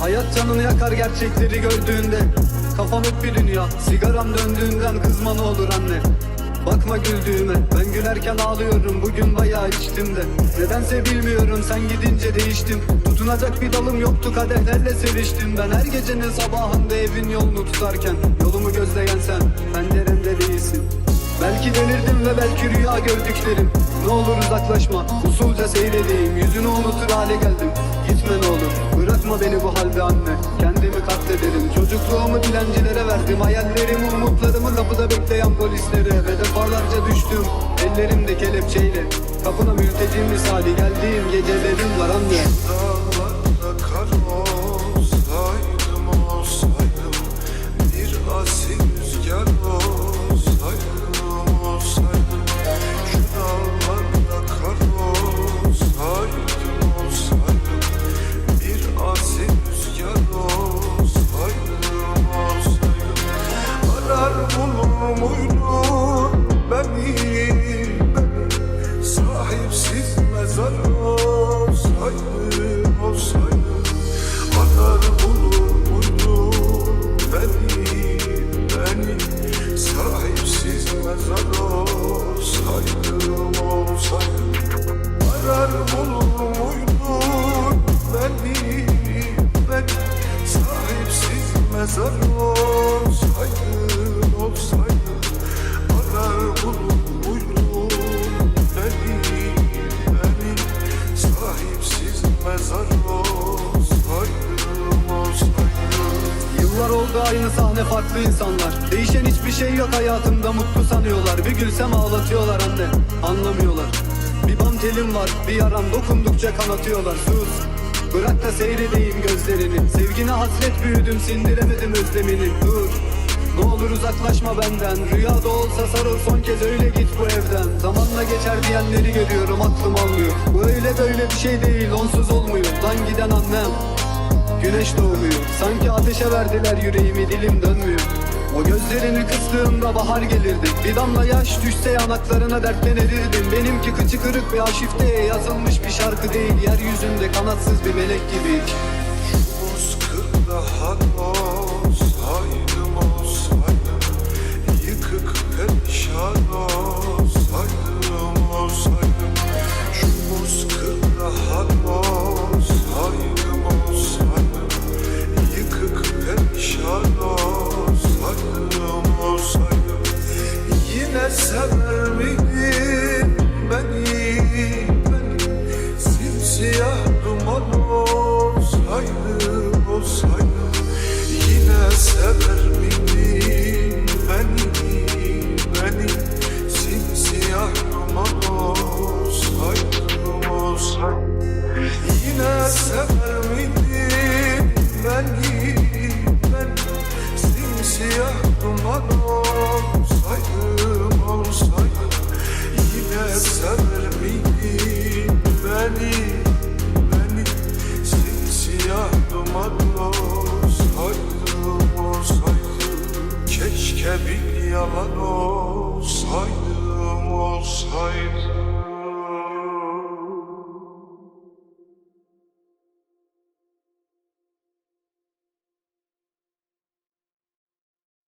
Hayat canını yakar gerçekleri gördüğünde Kafam hep bir dünya Sigaram döndüğünden kızma ne olur anne. Bakma güldüğüme Ben gülerken ağlıyorum. Bugün bayağı içtim de Nedense bilmiyorum sen gidince değiştim. Tutunacak bir dalım yoktu kadehlerle seviştim. Ben her gecenin sabahında evin yolunu tutarken Yolumu gözleyen sen penceremde değilsin. Belki delirdim ve belki rüya gördüklerim. Ne olur uzaklaşma usulca seyredeyim. Yüzünü unutur hale geldim Çocukluğumu dilencilere verdim. Hayallerimi umutlarımı kapıda bekleyen polislere Ve defalarca düştüm. Ellerimde kelepçeyle Kapına mülteci misali. Geldiğim gecelerim var anne. Dağlarda kar bulur muydun beni beni Sahipsiz mezar olsaydım olsaydım. Arar bulur muydun beni beni Sahipsiz mezar Oldu aynı sahne farklı insanlar. Değişen hiçbir şey yok hayatımda mutlu sanıyorlar. Bir gülsem ağlatıyorlar anne anlamıyorlar. Bir bam telim var bir yaram dokundukça kanatıyorlar. Sus bırak da seyredeyim gözlerini. Sevgine hasret büyüdüm sindiremedim özlemini. Dur ne olur uzaklaşma benden. Rüyada olsa sarıl son kez öyle git bu evden. Zamanla geçer diyenleri görüyorum aklım almıyor. Bu öyle böyle bir şey değil onsuz olmuyor. Lan giden annem Güneş doğmuyor. Sanki ateşe verdiler yüreğimi dilim dönmüyor. O gözlerini kıstığımda bahar gelirdi. Bir damla yaş düşse yanaklarına dertlenirdim. Benimki kıçı kırık bir aşifteye yazılmış bir şarkı değil. Yeryüzünde kanatsız bir melek gibi Simsiyah duman olsaydım olsaydım Yine sever miydin beni beni? Simsiyah duman olsaydım olsaydım Keşke bir yalan olsaydım olsaydım